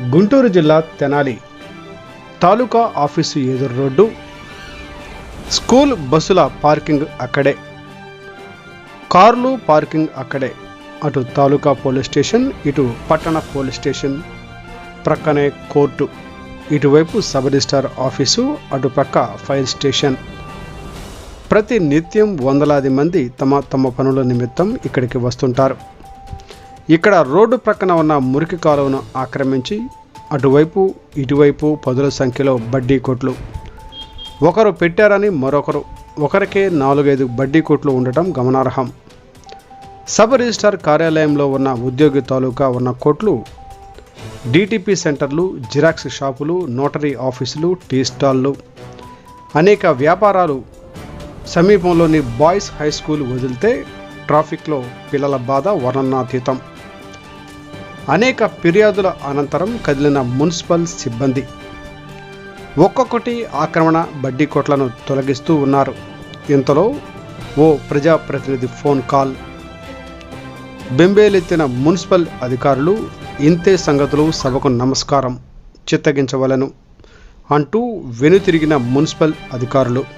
గుంటూరు జిల్లా తెనాలి తాలూకా ఆఫీసు ఎదురు road school బస్సుల పార్కింగ్ అక్కడే కార్లు పార్కింగ్ అక్కడే. అటు తాలూకా పోలీస్ స్టేషన్ ఇటు పట్టణ పోలీస్ స్టేషన్ ప్రక్కనే కోర్టు. ఇటువైపు సబ్ రిజిస్టార్ ఆఫీసు అటు ప్రక్క ఫైర్ స్టేషన్. ప్రతి నిత్యం వందలాది మంది తమ తమ పనుల నిమిత్తం ఇక్కడికి వస్తుంటారు. ఇక్కడ రోడ్డు ప్రక్కన ఉన్న మురికి కాలువను ఆక్రమించి అటువైపు ఇటువైపు పదుల సంఖ్యలో బడ్డీ కొట్లు. ఒకరు పెట్టారని మరొకరు ఒకరికే నాలుగైదు బడ్డీ కొట్లు ఉండటం గమనార్హం. సబ్ రిజిస్టార్ కార్యాలయంలో ఉన్న ఉద్యోగి తాలూకా ఉన్న కోట్లు డిటిపి సెంటర్లు జిరాక్స్ షాపులు నోటరీ ఆఫీసులు టీ స్టాల్లు అనేక వ్యాపారాలు సమీపంలోని బాయ్స్ హై స్కూల్ వదిలితే ట్రాఫిక్లో పిల్లల బాధ వర్ణనాతీతం. అనేక ఫిర్యాదుల అనంతరం కదిలిన మున్సిపల్ సిబ్బంది. ఒక్కొక్కటి ఆక్రమణ బడ్డీ కొట్లను తొలగిస్తూ ఉన్నారు. ఇంతలో ఓ ప్రజాప్రతినిధి ఫోన్ కాల్. బెంబేలెత్తిన మున్సిపల్ అధికారులు ఇంతే సంగతులు సభకు నమస్కారం. చిత్తగించవలను అంటూ వెనుతిరిగిన మున్సిపల్ అధికారులు.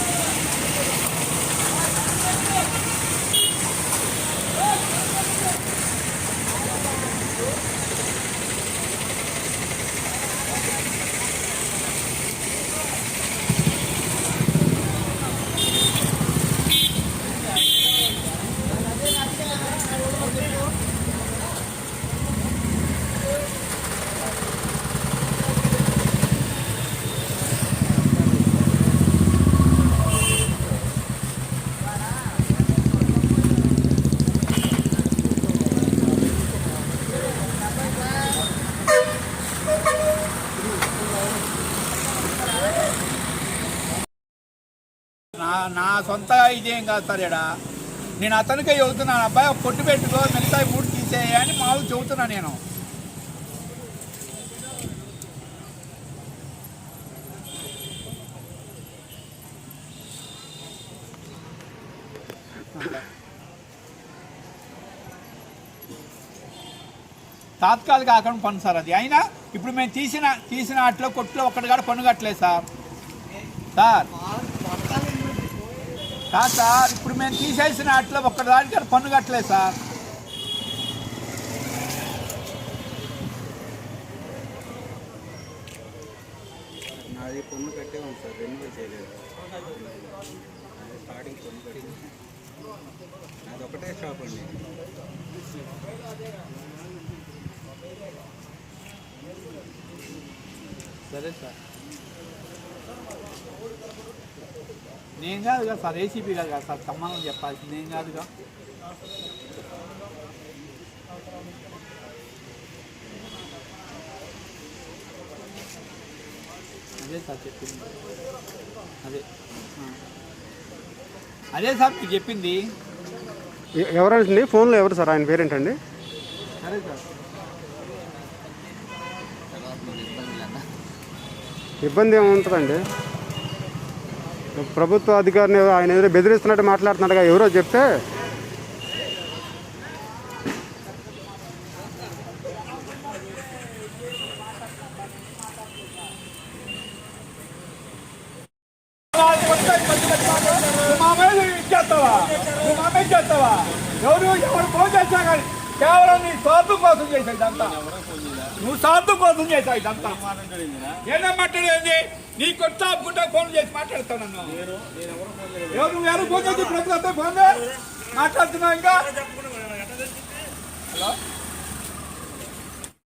నా సొంత ఇదేం కాదు సార్ ఇక్కడ నేను అతనికే చెబుతున్నాను అబ్బాయి ఒక కొట్టు పెట్టుకో మిగతా మూడు తీసేయని అని మామూలు చెబుతున్నా నేను. తాత్కాలిక అక్కడ పని సార్ అది. అయినా ఇప్పుడు మేము తీసిన తీసిన వాటిలో కొట్లో ఒక్కటి కూడా పన్ను కట్టలేదు సార్. సార్. కాదు సార్ ఇప్పుడు మేము తీసేసిన వాటిలో ఒక్కటి దానికి కూడా పన్ను కట్టలేదు సార్. నాది పన్ను కట్టే ఉంది సార్ రెన్యువల్ చేయలేదు. నాది స్టార్టింగ్ పన్ను కట్టి నాది ఒకటే షాప్ అండి. సరే సార్. నేను కాదుగా సార్ ఏసీపీ గారు కాదు సార్ సమానం చెప్పాల్సింది. నేను కాదుగా అదే సార్ చెప్పింది. అదే. అదే సార్ మీకు చెప్పింది. ఎవరండి ఫోన్లో ఎవరు సార్? ఆయన పేరేంటండి? సరే సార్. ఇబ్బంది ఏముంటుందండి? ప్రభుత్వ అధికారిని ఆయన ఎదురు బెదిరిస్తున్నట్టు మాట్లాడుతున్నాడుగా ఎవరో చెప్తే నువ్వు ఇచ్చేస్తావా నువ్వు మా ఇచ్చేస్తావా ఎవరు ఎవరు ఫోన్ చేస్తా కానీ కేవలం నీ స్వార్థం కోసం చేశావు ఇదంతా. నువ్వు స్వార్థం కోసం చేశావు ఇదంతా ఏదో? మాట్లాడేది నీ కొత్త అప్పుకుంటా ఫోన్ చేసి మాట్లాడతాను నన్ను. ఫోన్ చేసి ప్రజలతో ఫోన్ ఇంకా? హలో?